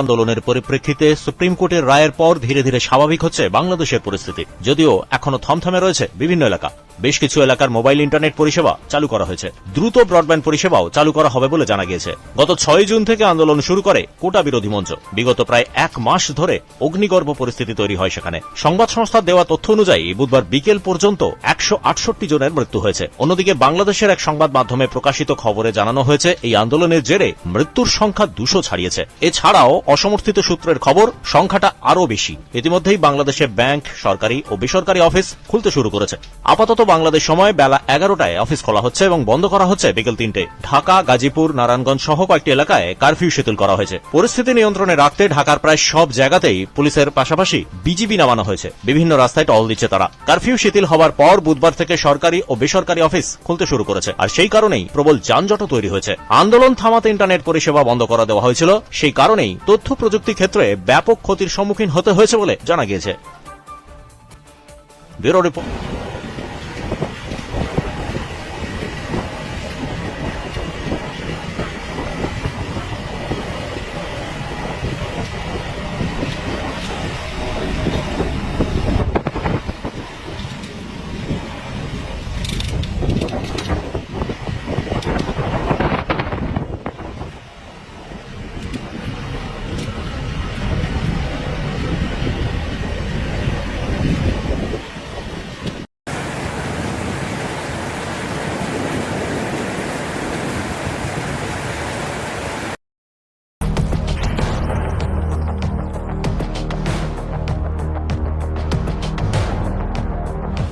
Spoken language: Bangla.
আন্দোলনের পরিপ্রেক্ষিতে সুপ্রিম কোর্টের রায়ের পর ধীরে ধীরে স্বাভাবিক হচ্ছে বাংলাদেশের পরিস্থিতি। যদিও এখনও থমথমে রয়েছে বিভিন্ন এলাকা। বেশ কিছু এলাকার মোবাইল ইন্টারনেট পরিষেবা চালু করা হয়েছে। দ্রুত ব্রডব্যান্ড পরিষেবাও চালু করা হবে বলে জানা গিয়েছে। গত ছয় জুন থেকে আন্দোলন শুরু করে কোটা বিরোধী মঞ্চ। বিগত প্রায় এক মাস ধরে অগ্নিগর্ভ পরিস্থিতি তৈরি হয় সেখানে। সংবাদ সংস্থার দেওয়া তথ্য অনুযায়ী, বুধবার বিকেল পর্যন্ত একশো আটষট্টি জনের মৃত্যু হয়েছে। অন্যদিকে বাংলাদেশের এক সংবাদ মাধ্যমে প্রকাশিত খবরে জানানো হয়েছে, এই আন্দোলনের জেরে মৃত্যুর সংখ্যা দুশো ছাড়িয়েছে। এছাড়াও অসমর্থিত সূত্রের খবর, সংখ্যাটা আরও বেশি। ইতিমধ্যেই বাংলাদেশে ব্যাংক, সরকারি ও বেসরকারি অফিস খুলতে শুরু করেছে। আপাতত বাংলাদেশ সময় বেলা এগারোটায় অফিস খোলা হচ্ছে এবং বন্ধ করা হচ্ছে বিকেল তিনটে। ঢাকা, গাজীপুর, নারায়ণগঞ্জ সহ কয়েকটি এলাকায় কারফিউ শিথিল করা হয়েছে। পরিস্থিতি নিয়ন্ত্রণে রাখতে ঢাকার প্রায় সব জায়গাতেই পুলিশের পাশাপাশি বিজিবি নামানো হয়েছে। বিভিন্ন রাস্তায় টহল দিচ্ছে তারা। কারফিউ শিথিল হওয়ার পর বুধবার থেকে সরকারি ও বেসরকারি অফিস খুলতে শুরু করেছে। আর সেই কারণেই প্রবল যানজট তৈরি হয়েছে। আন্দোলন থামাতে ইন্টারনেট পরিষেবা বন্ধ করা দেওয়া হয়েছিল। সেই কারণেই তথ্য প্রযুক্তি ক্ষেত্রে ব্যাপক ক্ষতির সম্মুখীন হতে হয়েছে বলে জানা গিয়েছে। Bureau report.